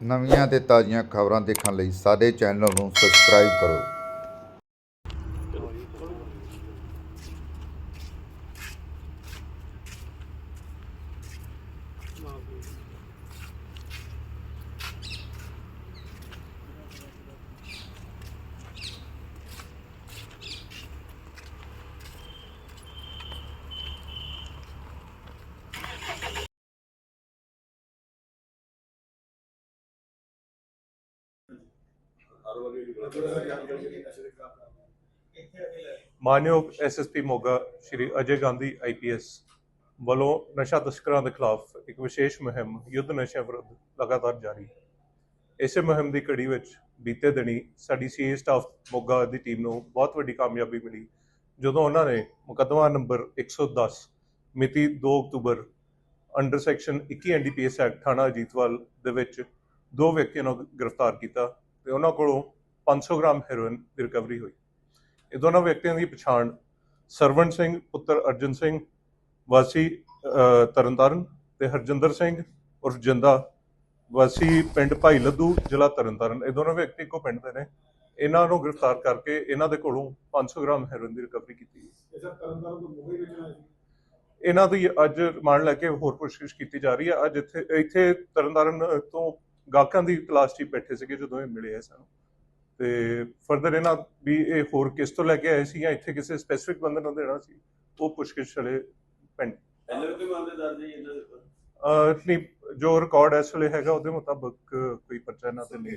ਨਵੀਆਂ ਤੇ ਤਾਜ਼ੀਆਂ ਖਬਰਾਂ ਦੇਖਣ ਲਈ ਸਾਡੇ ਚੈਨਲ ਨੂੰ ਸਬਸਕ੍ਰਾਈਬ ਕਰੋ। ਮਾਨਯੋਗ ਐਸਐਸਪੀ ਮੋਗਾ ਸ਼੍ਰੀ ਅਜੇ ਗਾਂਧੀ ਆਈਪੀਐਸ ਵੱਲੋਂ ਨਸ਼ਾ ਤਸਕਰਾਂ ਦੇ ਖਿਲਾਫ ਇੱਕ ਵਿਸ਼ੇਸ਼ ਮੁਹਿੰਮ ਯੁੱਧ ਨਸ਼ਿਆਂ ਵਿਰੁੱਧ ਲਗਾਤਾਰ ਜਾਰੀ। ਇਸੇ ਮੁਹਿੰਮ ਦੀ ਕੜੀ ਵਿੱਚ ਬੀਤੇ ਦਿਨੀ ਸਾਡੀ ਸੀਏ ਸਟਾਫ ਮੋਗਾ ਦੀ ਟੀਮ ਨੂੰ ਬਹੁਤ ਵੱਡੀ ਕਾਮਯਾਬੀ ਮਿਲੀ, ਜਦੋਂ ਉਹਨਾਂ ਨੇ ਮੁਕੱਦਮਾ ਨੰਬਰ 110 ਮਿਤੀ 2 ਅਕਤੂਬਰ ਅੰਡਰ ਸੈਕਸ਼ਨ 21 ਐਨਡੀਪੀਐਸ ਐਕਟ ਥਾਣਾ ਅਜੀਤਵਾਲ ਦੇ ਵਿੱਚ ਦੋ ਵਿਅਕਤੀਆਂ ਨੂੰ ਗ੍ਰਿਫਤਾਰ ਕੀਤਾ। ਤੇ ਉਹਨਾਂ ਕੋਲੋਂ 500 ਗ੍ਰਾਮ ਹੈਰੋਇਨ ਦੀ ਰਿਕਵਰੀ ਹੋਈ। ਇਹ ਦੋਨੋਂ ਵਿਅਕਤੀਆਂ ਦੀ ਪਛਾਣ ਸਰਵਣ ਸਿੰਘ ਪੁੱਤਰ ਅਰਜਨ ਸਿੰਘ ਵਾਸੀ ਤਰਨਤਾਰਨ ਤੇ ਹਰਜਿੰਦਰ ਸਿੰਘ ਉਰਫ ਜਿੰਦਾ ਵਾਸੀ ਪਿੰਡ ਭਾਈ ਲੱਦੂ ਜ਼ਿਲ੍ਹਾ ਤਰਨਤਾਰਨ। ਇਹ ਦੋਨੋਂ ਵਿਅਕਤੀ ਇੱਕੋ ਪਿੰਡ ਦੇ ਨੇ। ਇਹਨਾਂ ਨੂੰ ਗ੍ਰਿਫਤਾਰ ਕਰਕੇ ਇਹਨਾਂ ਦੇ ਕੋਲੋਂ 500 ਗ੍ਰਾਮ ਹੈਰੋਇਨ ਦੀ ਰਿਕਵਰੀ ਕੀਤੀ ਹੈ ਸੀ? ਇਹਨਾਂ ਦੀ ਅੱਜ ਰਿਮਾਂਡ ਲੈ ਕੇ ਹੋਰ ਪੁੱਛਗਿੱਛ ਕੀਤੀ ਜਾ ਰਹੀ ਹੈ। ਅੱਜ ਇੱਥੇ ਇੱਥੇ ਤਰਨਤਾਰਨ ਤੋਂ ਗਾਹਕਾਂ ਦੀ ਤਲਾਸ਼ 'ਚ ਬੈਠੇ ਸੀਗੇ ਜਦੋਂ ਇਹ ਮਿਲੇ ਆ ਸਾਨੂੰ। ਤੇ ਫਰਦਰ ਇਹਨਾਂ ਵੀ ਇਹ ਹੋਰ ਕਿਸ ਤੋਂ ਲੈ ਕੇ ਆਏ ਸੀ ਜਾਂ ਇੱਥੇ ਕਿਸੇ ਸਪੈਸੀਫਿਕ ਬੰਦੇ ਨੂੰ ਦੇਣਾ ਸੀ ਉਹ ਪੁੱਛਗਿੱਛ ਚਲੇ ਪਿੰਡ ਪਹਿਲੇ ਵੀ ਮਾਮਲੇ ਦਰਜ ਇਹਨਾਂ ਦੇ ਉੱਪਰ? ਅਹ ਨਹੀਂ ਜੋ ਰਿਕਾਰਡ ਇਸ ਵੇਲੇ ਹੈਗਾ ਉਹਦੇ ਮੁਤਾਬਕ ਕੋਈ ਪਰਚਾ ਇਹਨਾਂ ਤੇ ਨਹੀਂ।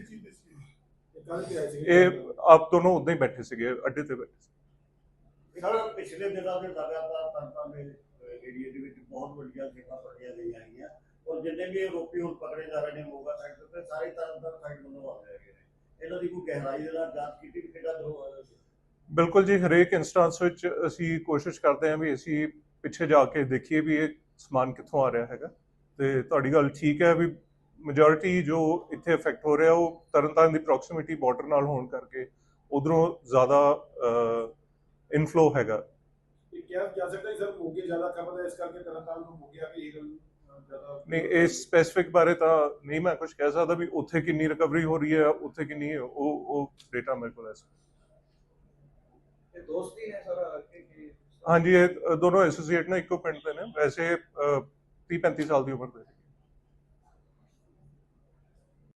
ਕੱਲ ਤੇ ਆਏ ਸੀ। ਇਹ ਆਪ ਦੋਨੋਂ ਉਦਾਂ ਹੀ ਬੈਠੇ ਸੀਗੇ ਅੱਡੇ ਤੇ ਬੈਠੇ ਸੀ। ਸਰ ਪਿਛਲੇ ਦਿਨਾਂ ਦੇ ਲਗਾਤਾਰ ਤੰਤਾਂ ਦੇ ਏਰੀਆ ਦੇ ਵਿੱਚ ਬਹੁਤ ਵੱਡੀਆਂ ਖੇਤਾਂ ਪੱਟੀਆਂ ਗਈਆਂ ਹੈਗੀਆਂ। ਔਰ ਜਿੰਨੇ ਵੀ ਆਰੋਪੀ ਹੁਣ ਪਕੜੇ ਜਾ ਰਹੇ ਨੇ ਮੋਗਾ ਸਾਈਡ ਤੇ ਸਾਰੇ ਤਰਨਤਾਰਨ ਸਾਈਡ ਵੱਲੋਂ ਆ ਰਹੇ ਹੈਗੇ ਨੇ। ਇਹਨਾਂ ਦੀ ਕੋਈ ਗਹਿਰਾਈ ਦੇ ਨਾਲ ਜਾਂਚ ਕੀਤੀ ਵੀ ਕਿਹੜਾ ਗਰੋਹ ਹੋਇਆ ਸੀ? ਬਿਲਕੁਲ ਜੀ ਹਰੇਕ ਇਨਸਟੈਂਸ ਵਿੱਚ ਅਸੀਂ ਕੋਸ਼ਿਸ਼ ਕਰਦੇ ਹਾਂ ਵੀ ਅਸੀਂ ਪਿੱਛੇ ਜਾ ਕੇ ਦੇਖੀਏ ਵੀ ਇਹ ਸਮਾਨ ਕਿੱਥੋਂ ਆ ਰਿਹਾ ਹੈਗਾ। ਤੇ ਤੁਹਾਡੀ ਗੱਲ ਠੀਕ ਹੈ ਵੀ ਮੈਜੋਰਿਟੀ ਜੋ ਇੱਥੇ ਇਫੈਕਟ ਹੋ ਰਿਹਾ ਉਹ ਤਰਨਤਾਰਨ ਦੀ ਪ੍ਰੋਕਸੀਮਿਟੀ ਬਾਰਡਰ ਨਾਲ ਹੋਣ ਕਰਕੇ ਉਧਰੋਂ ਜ਼ਿਆਦਾ ਇਨਫਲੋ ਹੈਗਾ। ਇਹ ਕਿਹਾ ਜਾ ਸਕਦਾ ਹੈ ਸਰ ਮੋਗੇ ਜ਼ਿਆਦਾ ਖਪਤ ਹੈ ਇਸ ਕਰਕੇ ਤਰਨਤਾਰਨ ਤੋਂ ਮੋਗੇ ਆ ਹੀਰੋਇਨ ਜ਼ਿਆਦਾ ਨਹੀਂ ਇਸ ਸਪੈਸੀਫਿਕ ਬਾਰੇ ਤਾਂ ਨਹੀਂ ਮੈਂ ਕੁਝ ਕਹਿ ਸਕਦਾ ਵੀ ਉੱਥੇ ਕਿੰਨੀ ਰਿਕਵਰੀ ਹੋ ਰਹੀ ਹੈ ਉੱਥੇ ਕਿੰਨੀ ਹੈ, ਉਹ ਉਹ ਡੇਟਾ ਮੇਰੇ ਕੋਲ ਹੈ ਇਹ ਦੋਸਤੀ ਸਾਰਾ ਹਾਂਜੀ ਇਹ ਦੋਨੋਂ ਐਸੋਸੀਏਟ ਨੇ ਇੱਕੋ ਪਿੰਡ ਦੇ ਨੇ। ਵੈਸੇ 30 35 ਸਾਲ ਦੀ ਉਮਰ ਦੇ